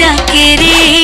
ডাকে রে।